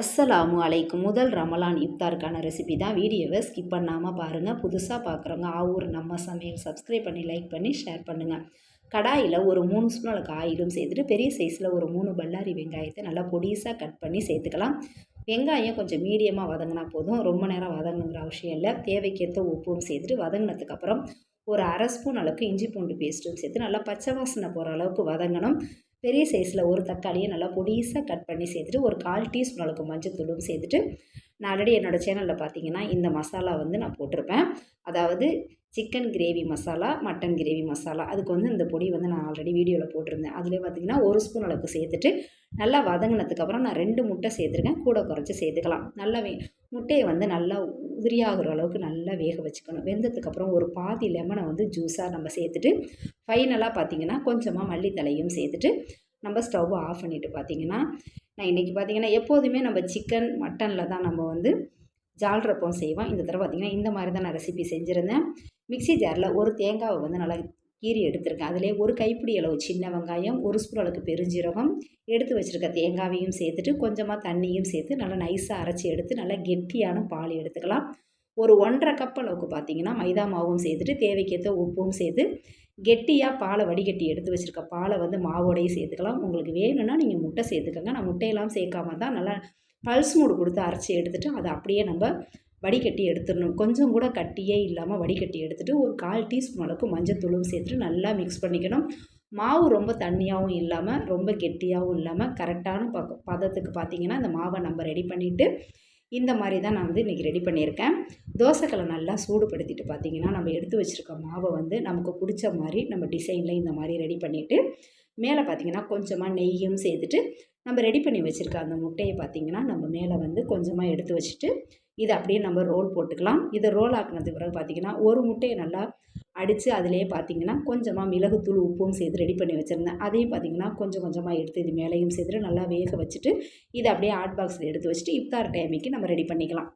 அஸ்ஸலாமு அலைக்கும். முதல் ரமலான் இஃப்தாருக்கான ரெசிபி தான். வீடியோவை ஸ்கிப் பண்ணாமல் பாருங்கள் புதுசாக பார்க்குறவங்க ஆவூர் நம்ம சமையல் சப்ஸ்கிரைப் பண்ணி லைக் பண்ணி ஷேர் பண்ணுங்கள் கடாயில் ஒரு மூணு ஸ்பூன் அளவுக்கு ஆயிலும் சேர்த்துட்டு பெரிய சைஸில் ஒரு மூணு பல்லாரி வெங்காயத்தை நல்லா பொடிசாக கட் பண்ணி சேர்த்துக்கலாம். வெங்காயம் கொஞ்சம் மீடியமாக வதங்கினா போதும். ரொம்ப நேரம் வதங்கணுங்கிற அவசியம் இல்லை. தேவைக்கேற்ற உப்பும் சேர்த்துட்டு வதங்கினதுக்கப்புறம் ஒரு அரை ஸ்பூன் அளவுக்கு இஞ்சி பூண்டு பேஸ்ட்டும் சேர்த்து நல்லா பச்சை வாசனை போகிற அளவுக்கு வதங்கணும். பெரிய சைஸில் ஒரு தக்காளியை நல்லா பொடிசாக கட் பண்ணி சேர்த்துட்டு ஒரு கால் டீஸ்பூன் அளவுக்கு மஞ்சள் தூளும் சேர்த்துட்டு நான் ஆல்ரெடி என்னோடய சேனலில் பார்த்தீங்கன்னா இந்த மசாலா வந்து நான் போட்டிருப்பேன். அதாவது chicken gravy masala mutton gravy masala அதுக்கு வந்து இந்த பொடி வந்து நான் ஆல்ரெடி வீடியோவில் போட்டிருந்தேன். அதிலே பார்த்திங்கன்னா ஒரு ஸ்பூன் அளவுக்கு சேர்த்துட்டு நல்லா வதங்கினதுக்கப்புறம் நான் ரெண்டு முட்டை சேர்த்துருக்கேன். கூட குறைச்சி சேர்த்துக்கலாம். நல்லா வே முட்டையை வந்து நல்லா உதிரியாகிற அளவுக்கு நல்லா வேக வச்சுக்கணும். வெந்ததுக்கப்புறம் ஒரு பாதி லெமனை வந்து ஜூஸாக நம்ம சேர்த்துட்டு ஃபைனலாக பார்த்திங்கன்னா கொஞ்சமாக மல்லித்தலையும் சேர்த்துட்டு நம்ம ஸ்டவ் ஆஃப் பண்ணிவிட்டு பார்த்திங்கன்னா நான் இன்றைக்கி பார்த்திங்கன்னா எப்போதுமே நம்ம சிக்கன் மட்டனில் தான் நம்ம வந்து ஜால்ரப்பம் செய்வோம். இந்த தடவை பார்த்திங்கன்னா இந்த மாதிரி தான் நான் ரெசிபி செஞ்சுருந்தேன். மிக்சி ஜாரில் ஒரு தேங்காவை வந்து நல்லா கீரி எடுத்திருக்கேன். அதிலே ஒரு கைப்பிடி அளவு சின்ன வெங்காயம் ஒரு ஸ்பூன் அளவுக்கு பெருஞ்சீரகம் எடுத்து வச்சுருக்க தேங்காவையும் சேர்த்துட்டு கொஞ்சமாக தண்ணியும் சேர்த்து நல்லா நைஸாக அரைச்சி எடுத்து நல்லா கெட்டியான பால் எடுத்துக்கலாம். ஒரு ஒன்றரை கப் அளவுக்கு பார்த்தீங்கன்னா மைதா மாவும் சேர்த்துட்டு தேவைக்கேற்ற உப்பும் சேர்த்து கெட்டியாக பாலை வடிகட்டி எடுத்து வச்சுருக்க பாலை வந்து மாவோடையே சேர்த்துக்கலாம். உங்களுக்கு வேணும்னா நீங்கள் முட்டை சேர்த்துக்கோங்க. நான் முட்டையெல்லாம் சேர்க்காம தான் நல்லா பல்ஸ் மூடு கொடுத்து அரைச்சி எடுத்துகிட்டு அதை அப்படியே நம்ம வடிகட்டி எடுத்துடணும். கொஞ்சம் கூட கட்டியே இல்லாமல் வடிகட்டி எடுத்துகிட்டு ஒரு கால் டீஸ்பூன் அளவுக்கு மஞ்சத்தூளும் சேர்த்துட்டு நல்லா மிக்ஸ் பண்ணிக்கணும். மாவு ரொம்ப தண்ணியாகவும் இல்லாமல் ரொம்ப கெட்டியாகவும் இல்லாமல் கரெக்டான ப பதத்துக்கு பார்த்திங்கன்னா அந்த மாவை நம்ம ரெடி பண்ணிவிட்டு இந்த மாதிரி தான் நான் வந்து இன்றைக்கி ரெடி பண்ணியிருக்கேன். தோசைக்கலை நல்லா சூடுபடுத்திட்டு பார்த்திங்கன்னா நம்ம எடுத்து வச்சுருக்க மாவை வந்து நமக்கு பிடிச்ச மாதிரி நம்ம டிசைனில் இந்த மாதிரி ரெடி பண்ணிவிட்டு மேலே பார்த்திங்கன்னா கொஞ்சமாக நெய்யும் சேர்த்துட்டு நம்ம ரெடி பண்ணி வச்சுருக்க அந்த முட்டையை பார்த்திங்கன்னா நம்ம மேலே வந்து கொஞ்சமாக எடுத்து வச்சுட்டு இதை அப்படியே நம்ம ரோல் போட்டுக்கலாம். இதை ரோல் ஆக்கினதுக்கு பிறகு பார்த்திங்கன்னா ஒரு முட்டையை நல்லா அடித்து அதிலேயே பார்த்திங்கன்னா கொஞ்சமாக மிளகுத்தூள் உப்பும் சேர்த்து ரெடி பண்ணி வச்சுருந்தேன். அதையும் பார்த்திங்கன்னா கொஞ்சம் கொஞ்சமாக எடுத்து இது மேலேயும் சேர்த்துட்டு நல்லா வேக வச்சுட்டு இதை அப்படியே ஹாட் பாக்ஸில் எடுத்து வச்சுட்டு இஃப்தார் டைமிக்கு நம்ம ரெடி பண்ணிக்கலாம்.